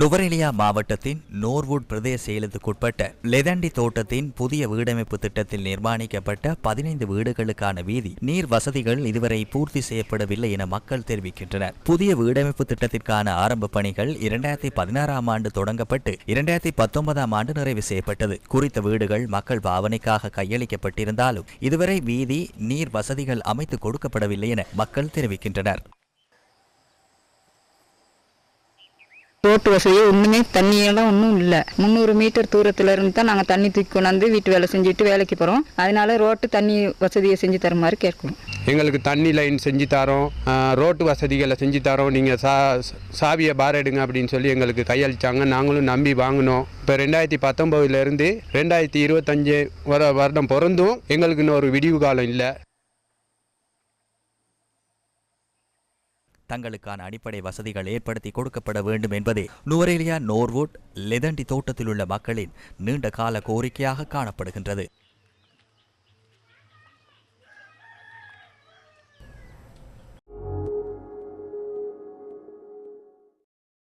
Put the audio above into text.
நுவரெலியா மாவட்டத்தின் நோர்வுட் பிரதேச செயலத்துக்குட்பட்ட லெதண்டி தோட்டத்தின் புதிய வீடமைப்பு திட்டத்தில் நிர்மாணிக்கப்பட்ட பதினைந்து வீடுகளுக்கான வீதி நீர் வசதிகள் இதுவரை பூர்த்தி செய்யப்படவில்லை என மக்கள் தெரிவிக்கின்றனர். புதிய வீடமைப்பு திட்டத்திற்கான ஆரம்ப பணிகள் இரண்டாயிரத்தி பதினாறாம் ஆண்டு தொடங்கப்பட்டு இரண்டாயிரத்தி பத்தொன்பதாம் ஆண்டு நிறைவு செய்யப்பட்டது. குறித்த வீடுகள் மக்கள் பாவனைக்காக கையளிக்கப்பட்டிருந்தாலும் இதுவரை வீதி நீர் வசதிகள் அமைத்து கொடுக்கப்படவில்லை என மக்கள் தெரிவிக்கின்றனர். ரோட்டு வசதி ஒன்றுமே தண்ணியெல்லாம் ஒன்றும் இல்லை. முந்நூறு மீட்டர் தூரத்தில் இருந்து தான் நாங்கள் தண்ணி தூக்கி கொண்டாந்து வீட்டு வேலை செஞ்சுட்டு வேலைக்கு போகிறோம் அதனால ரோட்டு தண்ணி வசதியை செஞ்சு தருமாறு கேட்கணும். எங்களுக்கு தண்ணி லைன் செஞ்சு தரோம். ரோட்டு வசதிகளை செஞ்சு தரோம். நீங்கள் சா சாவியை பாரடுங்க அப்படின்னு சொல்லி எங்களுக்கு கையளிச்சாங்க. நாங்களும் நம்பி வாங்கினோம். இப்போ ரெண்டாயிரத்தி பத்தொம்போதுலேருந்து ரெண்டாயிரத்தி இருபத்தஞ்சு வர வருடம் பிறந்தும் எங்களுக்கு இன்னும் ஒரு விடிவு காலம் இல்லை. தங்களுக்கான அடிப்படை வசதிகள் ஏற்படுத்தி கொடுக்கப்பட வேண்டும் என்பதே நுவரேலியா நோர்வுட் லெதண்டி தோட்டத்தில் உள்ள மக்களின் நீண்ட கால கோரிக்கையாக காணப்படுகின்றது.